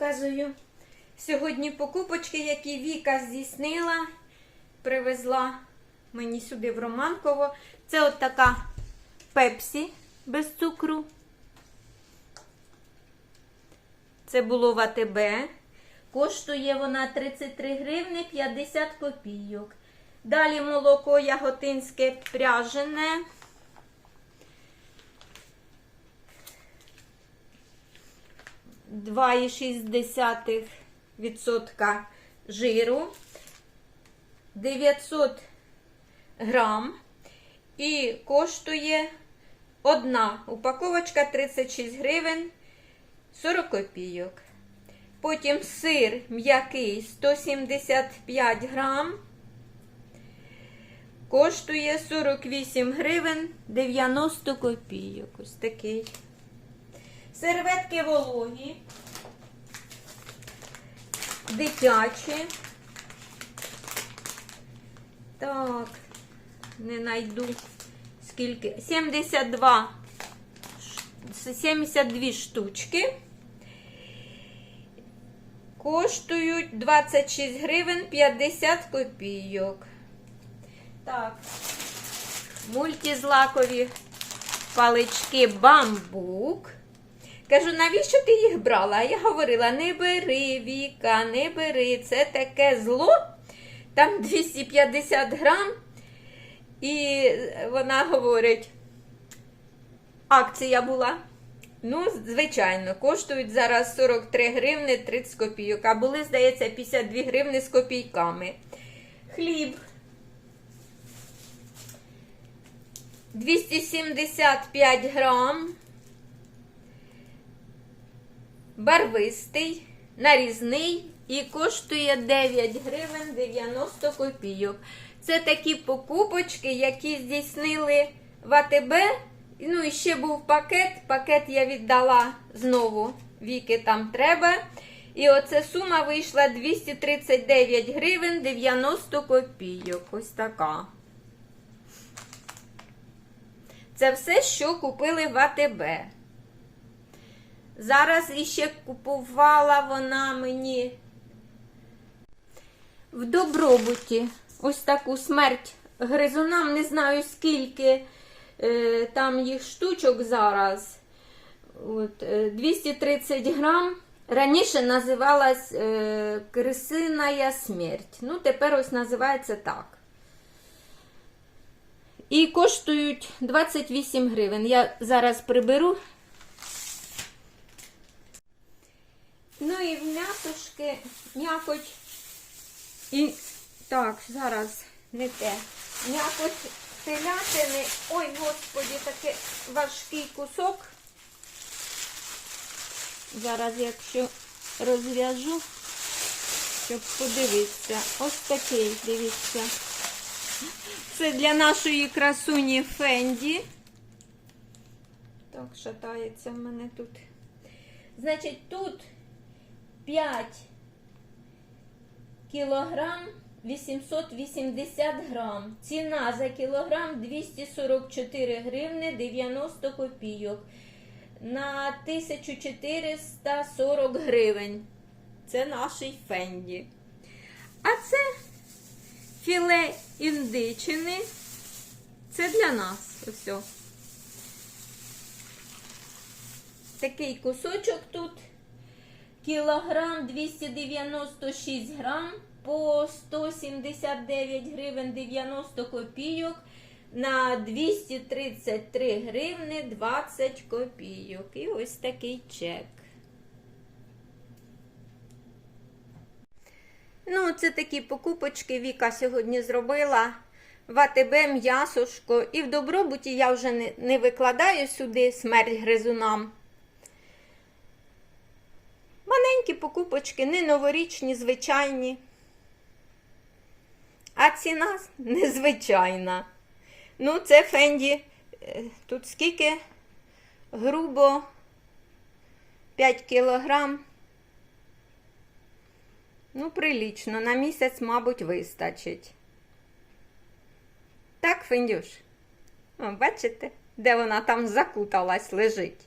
показую. Сьогодні покупочки, які Віка здійснила, привезла мені сюди в Романково. Це от така пепсі без цукру. Це було в АТБ. Коштує вона 33 гривни 50 копійок. Далі молоко яготинське пряжене. Два і 2,6% жиру, 900 грам і коштує одна упаковочка 36 гривень 40 копійок. Потім сир м'який 175 грам. Коштує 48 гривень 90 копійок. Ось такий. Серветки вологі. Дитячі. Так, не найду скільки. 72 ш- 72 штучки. Коштують 26 гривень 50 копійок. Так, мультизлакові палички бамбук. Кажу, навіщо ти їх брала? А я говорила, не бери, Віка, не бери. Це таке зло. Там 250 грам. І вона говорить, акція була. Ну, звичайно, коштують зараз 43 гривни 30 копійок, а були, здається, 52 гривни з копійками. Хліб 275 грам. Барвистий, нарізний і коштує 9 гривень 90 копійок. Це такі покупочки, які здійснили в АТБ. Ну і ще був пакет. Пакет я віддала знову віки там треба. І оце сума вийшла 239 гривень 90 копійок. Ось така. Це все, що купили в АТБ. Зараз іще купувала вона мені в добробуті ось таку смерть гризунам. Не знаю, скільки е, там їх штучок зараз. От, е, 230 грам. Раніше називалась е, крисиная смерть. Ну, тепер ось називається так. І коштують 28 гривень. Я зараз приберу. Ну і в м'ясошки м'якоть. І так, зараз не те. М'якоть телятини. Ой, господі, такий важкий кусок. Зараз, якщо розв'яжу, щоб подивитися. Ось такий, дивіться. Це для нашої красуні Фенді. Так, шатається в мене тут. Значить, тут 5 кілограм 880 грам. Ціна за кілограм 244 гривни 90 копійок. На 1440 гривень. Це нашій Фенді. А це філе індичини. Це для нас. Ось. Такий кусочок тут. Кілограм 296 грам по 179 гривень 90 копійок на 233 гривни 20 копійок. І ось такий чек. Ну, це такі покупочки Віка сьогодні зробила. В АТБ м'ясошко. І в добробуті я вже не, викладаю сюди смерть гризунам. Маленькі покупочки, не новорічні, звичайні. А ціна незвичайна. Ну, це Фенді. е, Тут скільки? Грубо 5 кілограм. Ну, прилічно. На місяць, мабуть, вистачить. Так, Фендюш? Бачите, де вона там закуталась, лежить.